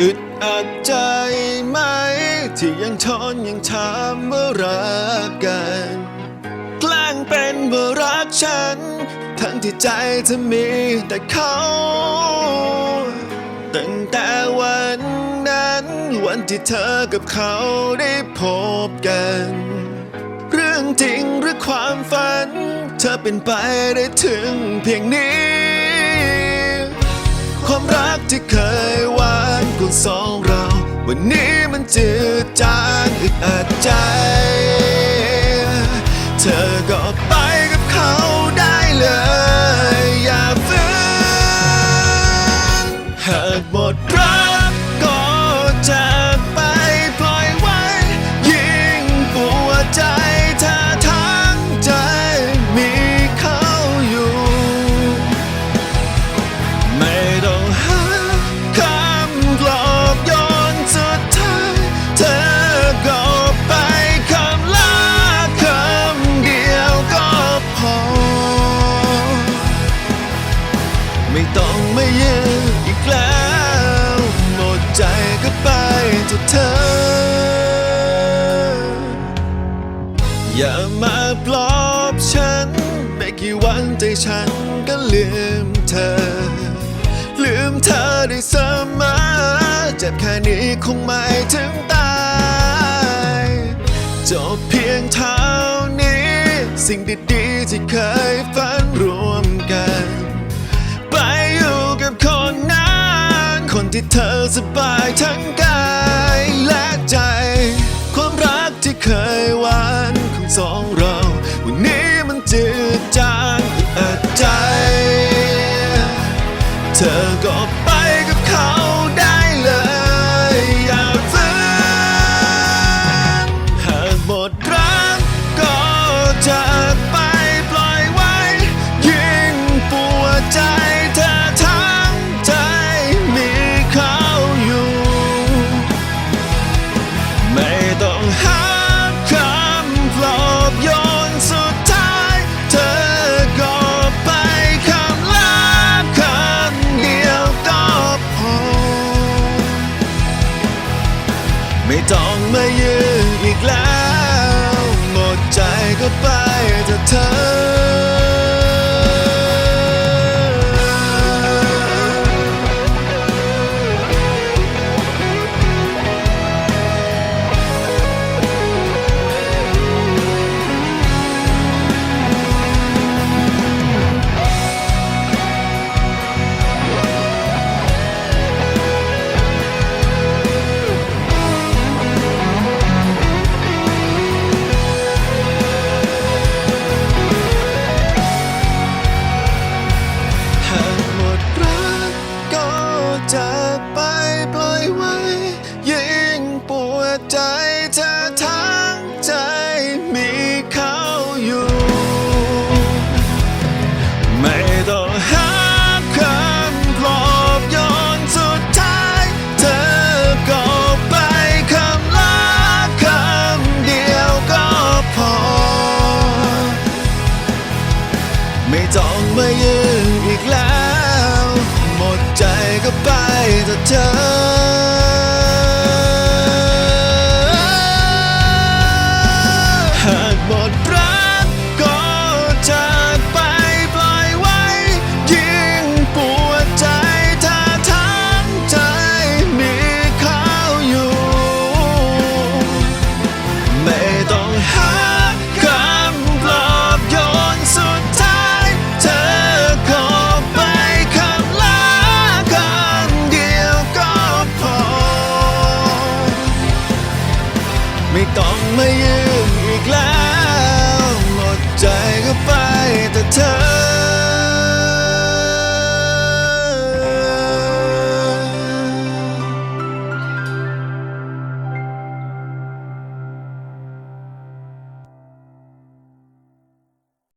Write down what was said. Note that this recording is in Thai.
อึดอัดใจไหม ที่ยังทนยังถามว่ารักกัน แกล้งเป็นว่ารักฉัน ทั้งที่ใจเธอมีแต่เขาตั้งแต่วันนั้น วันที่เธอกับเขาได้พบกัน เรื่องจริงหรือความฝัน เธอเป็นไปได้ถึงเพียงนี้ ความรักที่เคย สองเรา วันนี้มันจืดจางอึดอัดใจ เธอก็ไปกับเขา อย่ามาปลอบฉัน ไม่กี่วันใจฉันก็ลืมเธอ ลืมเธอได้เสมอเจ็บแค่นี้คงไม่ถึงตายจบเพียงเท่านี้ สิ่งดีๆที่เคยฝันรวมกัน ไปอยู่กับคนนั้นคนที่เธอสบายทั้งกายและใจ ความรักที่เคยหวาน สองเรา วันนี้มันจืดจางอึดอัดใจ เธอก็ไป ต้องมายืนอีกแล้ว หมดใจก็ไปเถอะเธอ ยื ต้องมายืนอีกแล้ว หมดใจก็ไปแต่เธอ